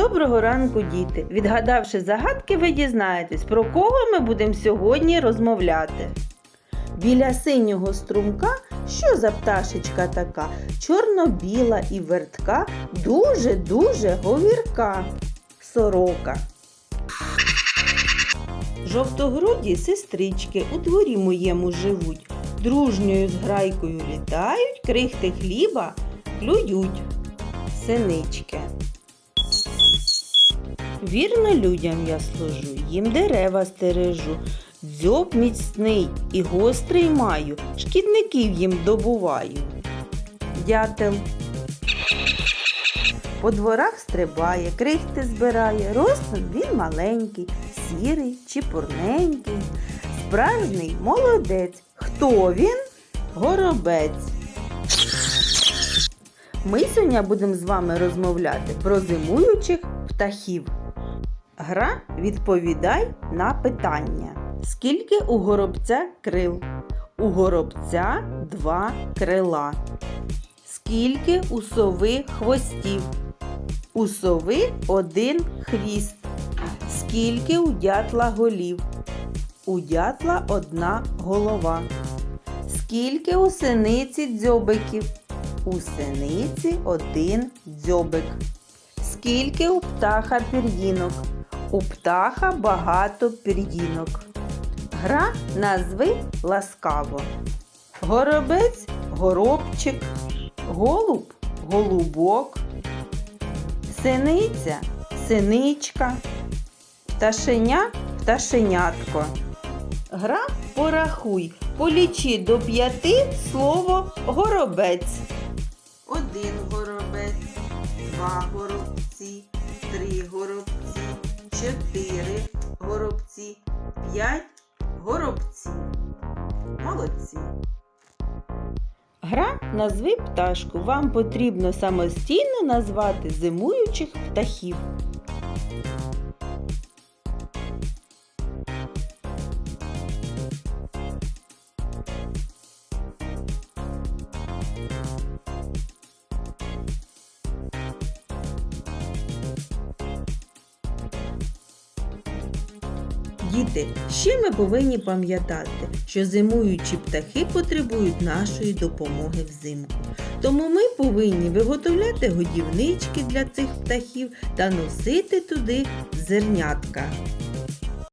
Доброго ранку, діти! Відгадавши загадки, ви дізнаєтесь, про кого ми будемо сьогодні розмовляти. Біля синього струмка, що за пташечка така, чорно-біла і вертка, дуже-дуже говірка. Сорока. Жовтогруді сестрички у дворі моєму живуть, дружньою зграйкою літають, крихти хліба клюють. Синички. Вірно людям я служу, їм дерева стережу, дзьоб міцний і гострий маю, шкідників їм добуваю. Дятел. По дворах стрибає, крихти збирає, ростом він маленький, сірий, чіпурненький, справжній молодець. Хто він? Горобець. Ми сьогодні будемо з вами розмовляти про зимуючих птахів. Гра відповідай на питання. Скільки у горобця крил? У горобця два крила. Скільки у сови хвостів? У сови один хвіст. Скільки у дятла голів? У дятла одна голова. Скільки у синиці дзьобиків? У синиці один дзьобик. Скільки у птаха пір'їнок? У птаха багато пір'їнок. Гра назви ласкаво. Горобець горобчик, голуб голубок, синиця синичка, пташеня пташенятко. Гра порахуй, полічи до п'яти слово горобець. Один горобець, два горобці, три горобці, чотири горобці, 5 горобців. Молодці. Гра назви пташку. Вам потрібно самостійно назвати зимуючих птахів. Діти, ще ми повинні пам'ятати, що зимуючі птахи потребують нашої допомоги взимку. Тому ми повинні виготовляти годівнички для цих птахів та носити туди зернятка.